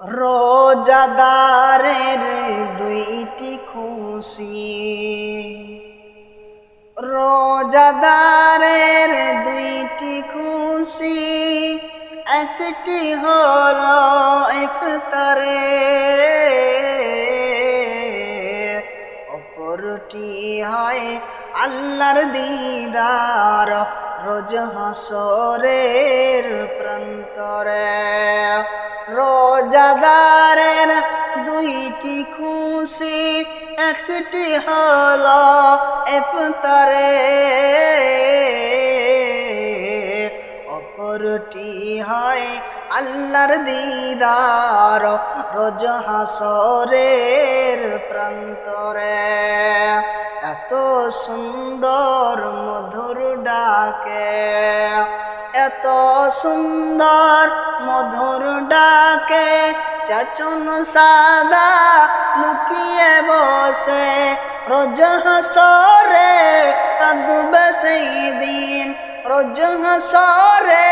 রোজাদারের দুইটি খুশি। রোজাদারের দুইটি খুশি, একটি হলো ইফতারে, অপরটি হয় আল্লাহর দিদার, রোজ হাসরের প্রান্তরে। রোজাদারের দুইটি খুশি, একটি হলো ইফতারে অপরটি হয় আল্লাহর দিদার রোজ হাসরের প্রান্তরে। এত সুন্দর মধুর ডাকে। এত সুন্দর মধুর ডাকে, চাচুন সাদা লুকিয়ে বসে, রোজ হাসরে কাঁদবে সেই দিন, রোজ হাসরে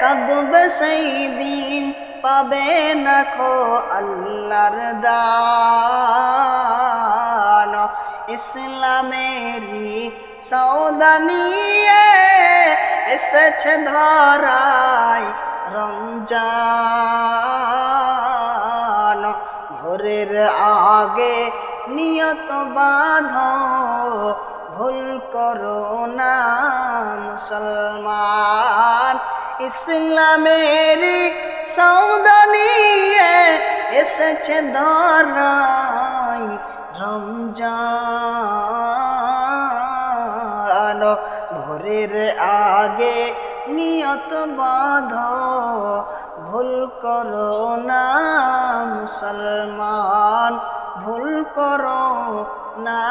কাঁদবে সেই দিন, পাবে না খো আল্লাহর দান। ইসলামেরি সৌদানিয়ে এসেছে ধরাই রমজান। ভোরের আগে নিয়ত বাঁধ, ভুল করো না মুসলমান। ইসলামেরি সৌদানিয়ে এসেছে ধরাই রমজান। ভোরের আগে নিয়ত বাঁধ ভুল করো না মুসলমান ভুল করো না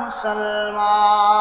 মুসলমান।